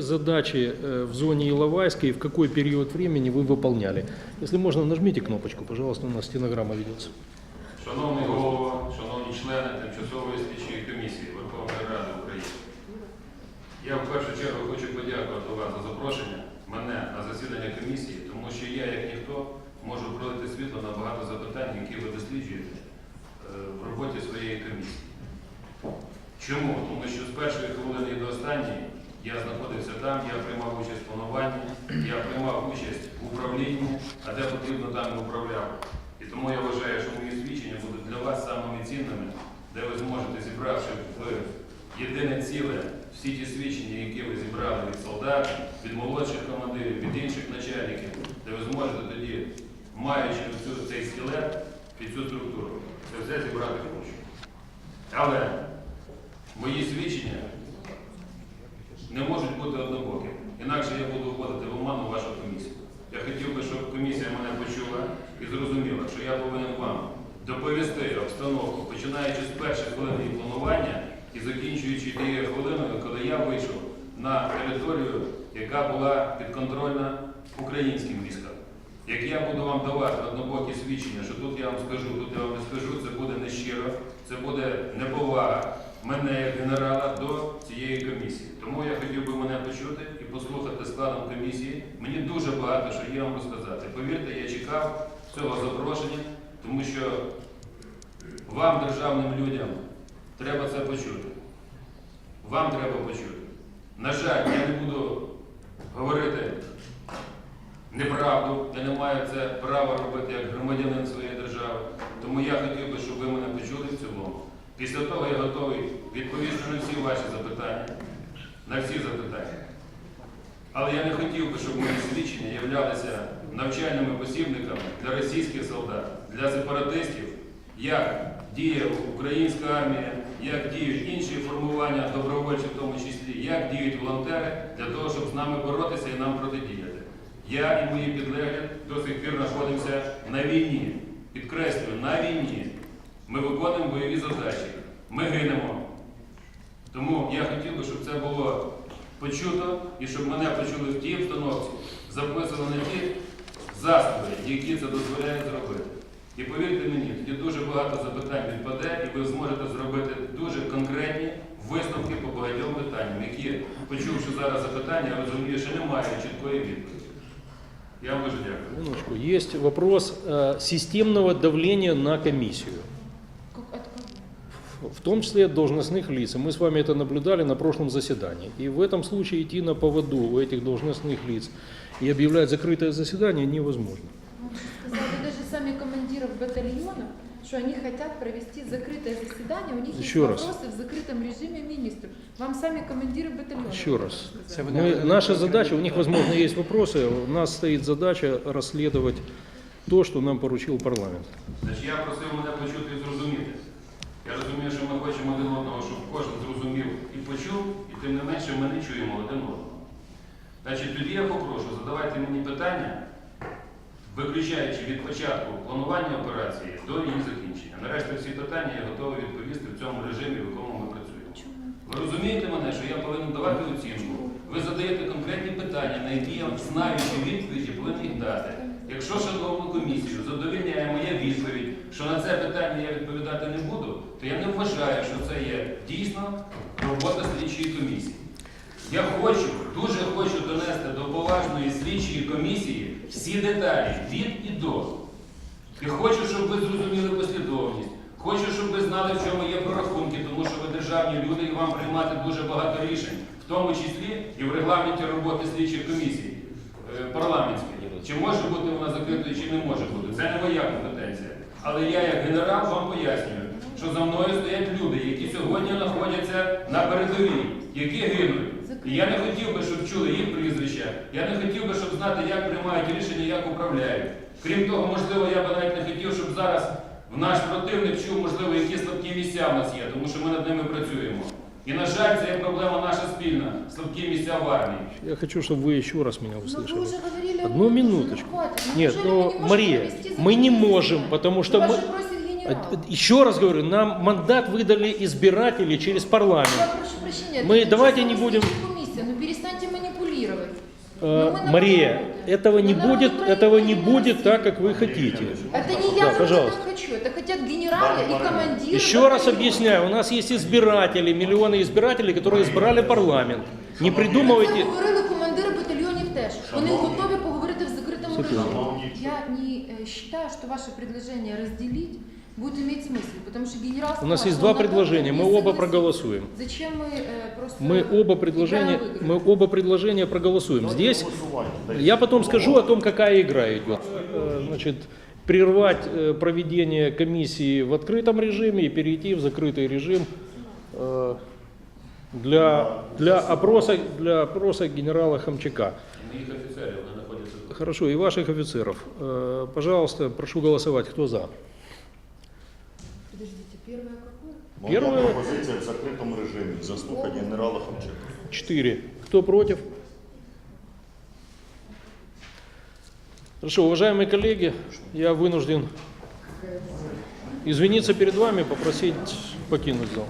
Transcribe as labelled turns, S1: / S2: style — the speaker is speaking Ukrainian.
S1: задачи э, в зоне Иловайской и в какой период времени вы выполняли? Если можно, нажмите кнопочку, пожалуйста, у нас стенограмма ведется.
S2: Шановний голова, шановні члени Тимчасової слідчої комісії Верховної Ради України. Я в першу чергу хочу подякувати вас за запрошення мене на засідання комісії, тому що я, як ніхто, можу пролити світло на багато запитань, які ви досліджуєте е, в роботі своєї комісії. Чому? Тому що з першої хвилини до останньої я знаходився там, я приймав участь в плануванні, я приймав участь в управлінні, а де потрібно там і управляв. І тому я вважаю, що мої свідчення будуть для вас самими цінними, де ви зможете, зібравши в єдине ціле всі ті свідчення, які ви зібрали від солдат, від молодших командирів, від інших начальників, де ви зможете тоді, маючи цю, цей скелет і цю структуру, це все зібрати в. Але мої свідчення не можуть бути однобокими. Інакше я буду вводити в оману вашу комісію. Я хотів би, щоб комісія мене почула і зрозуміла, що я повинен вам доповісти обстановку, починаючи з перших хвилин її планування і закінчуючи тією хвилиною, коли я вийшов на територію, яка була підконтрольна українським військам. Як я буду вам давати однобокі свідчення, що тут я вам скажу, тут я вам не скажу, це буде нещиро, це буде неповага мене як генерала до цієї комісії. Тому я хотів би мене почути і послухати складом комісії. Мені дуже багато що є вам розказати. Повірте, я чекав цього запрошення, тому що вам, державним людям, треба це почути. Вам треба почути. На жаль, я не буду говорити неправду, я не маю це права робити як громадянин своєї держави. Тому я хотів би, щоб ви мене почули в цілому. Після того я готовий відповісти на всі ваші запитання, на всі запитання. Але я не хотів би, щоб мої свідчення являлися навчальними посібниками для російських солдат, для сепаратистів, як діє українська армія, як діють інші формування добровольчі в тому числі, як діють волонтери для того, щоб з нами боротися і нам протидіяти. Я і мої підлеглі до сих пір знаходимося на війні. Підкреслюю, на війні. Ми виконуємо бойові задачі. Ми гинемо. Тому я хотів би, щоб це було почуто і щоб мене почули в тій обстановці, записано на ті засоби, які це дозволяють зробити. І повірте мені, тоді дуже багато запитань відпаде, і ви зможете зробити дуже конкретні висновки по багатьом питанням, які, почувши зараз запитання, я розумію, що немає чіткої відповіді. Я вам дуже дякую.
S1: Немножко. Есть вопрос э, системного давления на комиссию. В том числе должностных лиц. Мы с вами это наблюдали на прошлом заседании. И в этом случае идти на поводу у этих должностных лиц и объявлять закрытое заседание невозможно.
S3: Ну, Сказали даже сами командиров батальонов, что они хотят провести закрытое заседание, у них
S1: Еще
S3: есть
S1: раз.
S3: вопросы в закрытом режиме министру. Вам сами командиры батальонов.
S1: Еще раз. Мы, наша задача, у них, возможно, есть вопросы, у нас стоит задача расследовать то, что нам поручил парламент.
S2: Значить, я просив мене почути розумію, що ми хочемо один одного, щоб кожен зрозумів і почув, і тим не менше ми не чуємо один одного. Значить, тоді я попрошу, задавайте мені питання, виключаючи від початку планування операції до її закінчення. Нарешті всі питання я готовий відповісти в цьому режимі, в якому ми працюємо. Ви розумієте мене, що я повинен давати оцінку. Ви задаєте конкретні питання, на які я знаючи відповіді, повинен їх дати. Якщо шановну комісію задовільняє відповідь, що на це питання я відповідати не буду, то я не вважаю, що це є дійсно робота слідчої комісії. Я хочу, дуже хочу донести до поважної слідчої комісії всі деталі від і до. І хочу, щоб ви зрозуміли послідовність. Хочу, щоб ви знали, в чому є прорахунки, тому що ви державні люди і вам приймати дуже багато рішень, в тому числі і в регламенті роботи слідчих комісій е, парламентських. Чи може бути вона закритою, чи не може бути. Це не моя компетенція. Але я, як генерал, вам пояснюю, що за мною стоять люди, які сьогодні знаходяться на передовій, які гинуть. І я не хотів би, щоб чули їх прізвища. Я не хотів би, щоб знати, як приймають рішення, як управляють. Крім того, можливо, я би навіть не хотів, щоб зараз в наш противник чув, можливо, які слабкі місця в нас є, тому що ми над ними працюємо. І, на жаль, це є проблема наша спільна слабкі місця в армії.
S1: Я хочу, чтобы вы еще раз меня
S3: Ну, вы
S1: услышали.
S3: уже говорили
S1: Одну
S3: одно и то же,
S1: минуточку.
S3: ну, хватит. Ну,
S1: Нет,
S3: неужели
S1: ну,
S3: мы не можем
S1: Мария,
S3: провести
S1: мы не
S3: закрытое
S1: можем,
S3: заседание?
S1: потому что
S3: Ну, вас
S1: мы-
S3: же просит генерал.
S1: А, Еще раз говорю, нам мандат выдали избиратели через парламент.
S3: Я прошу прощения,
S1: Мы-
S3: это
S1: давайте не
S3: тимчасова
S1: будем-
S3: слідча Комісія. Ну перестаньте маніпулювати.
S1: Э,
S3: мы на
S1: Мария,
S3: парламенте.
S1: этого не
S3: Но народ
S1: будет,
S3: Украины
S1: этого не
S3: не
S1: будет так,
S3: голосует.
S1: как вы хотите.
S3: Это не
S1: Да,
S3: я только
S1: пожалуйста.
S3: так хочу, это хотят генералы и командиры.
S1: Еще раз
S3: батальонов.
S1: объясняю, у нас есть избиратели, миллионы избирателей, которые избрали парламент. Не
S3: Це
S1: придумывайте.
S3: говорили командири батальйонів теж. Вони готові я не э, считаю, что ваше предложение разделить будет иметь смысл, потому что генерал
S1: У нас есть два предложения, мы оба проголосуем.
S3: Зачем мы э, просто
S1: Мы оба предложения, мы оба предложения проголосуем. Здесь я потом скажу о том, какая игра идет. Э, Значит, прервать проведение комиссии в открытом режиме и перейти в закрытый режим э, для, для, опроса, для опроса генерала Хамчака
S2: Моїх офіцерів вони знаходяться тут.
S1: Хорошо, и ваших офицеров. Э, Пожалуйста, прошу голосовать. Кто за?
S3: Подождите, первое какое?
S4: Моя
S1: Первое-
S4: пропозиція в закритому режимі. Заслухати генерала Хамчака.
S1: Четыре. Кто против? Хорошо, уважаемые коллеги, я вынужден извиниться перед вами, попросить покинуть зал.